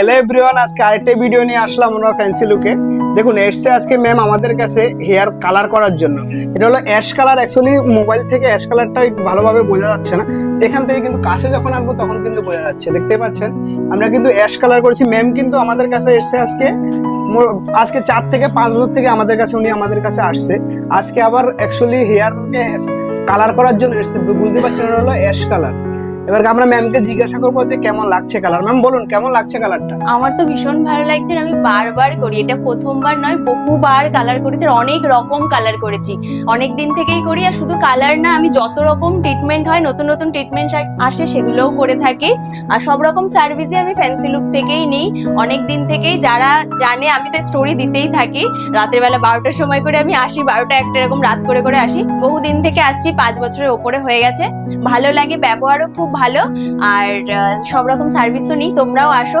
Hello everyone আজকে আরেকটা video নিয়ে আসলাম আমরা ফ্যান্সি লুকে দেখুন, এসছে আজকে ম্যাম আমাদের কাছে হেয়ার কালার করার জন্য। এটা হলো অ্যাশ কালার অ্যাকচুয়ালি মোবাইল থেকে অ্যাশ কালারটা ভালোভাবে বোঝা যাচ্ছে না। এখান থেকে কিন্তু কাছে যখন আনব তখন কিন্তু বোঝা যাচ্ছে। দেখতে পাচ্ছেন? আমরা কিন্তু অ্যাশ কালার করেছি। ম্যাম কিন্তু আমাদের কাছে এসছে আজকে আজকে চার থেকে পাঁচ বছর থেকে আমাদের কাছে, উনি আমাদের কাছে আসছে। আজকে আবার অ্যাকচুয়ালি হেয়ারকে কালার করার জন্য এসছে। বুঝতে পারছেন? এটা হলো অ্যাশ কালার এবার আমরা ম্যামকে জিজ্ঞাসা করব যে কেমন লাগছে কালার ম্যাম বলুন, কেমন লাগছে কালারটা আমার তো ভীষণ ভালো লাগছে আমি বারবার করি। এটা প্রথমবার নয়, বহুবার কালার করেছি আর অনেক রকম কালার করেছি। অনেক দিন থেকেই করি আর শুধু কালার না, আমি যত রকম ট্রিটমেন্ট হয়, নতুন নতুন ট্রিটমেন্ট আসে সেগুলোও করে থাকি। আর সব রকম সার্ভিসই আমি ফ্যান্সি লুক থেকেই নিই। অনেক দিন থেকেই যারা জানে, আমি তো স্টোরি দিতেই থাকি। রাতের বেলা বারোটার সময় করে আমি আসি, বারোটা একটা এরকম রাত করে করে আসি। বহু দিন থেকে আসছি, পাঁচ বছরের ওপরে হয়ে গেছে। ভালো লাগে, ব্যবহারও খুব ভালো। আর সব রকম সার্ভিস তো নেই তোমরাও আসো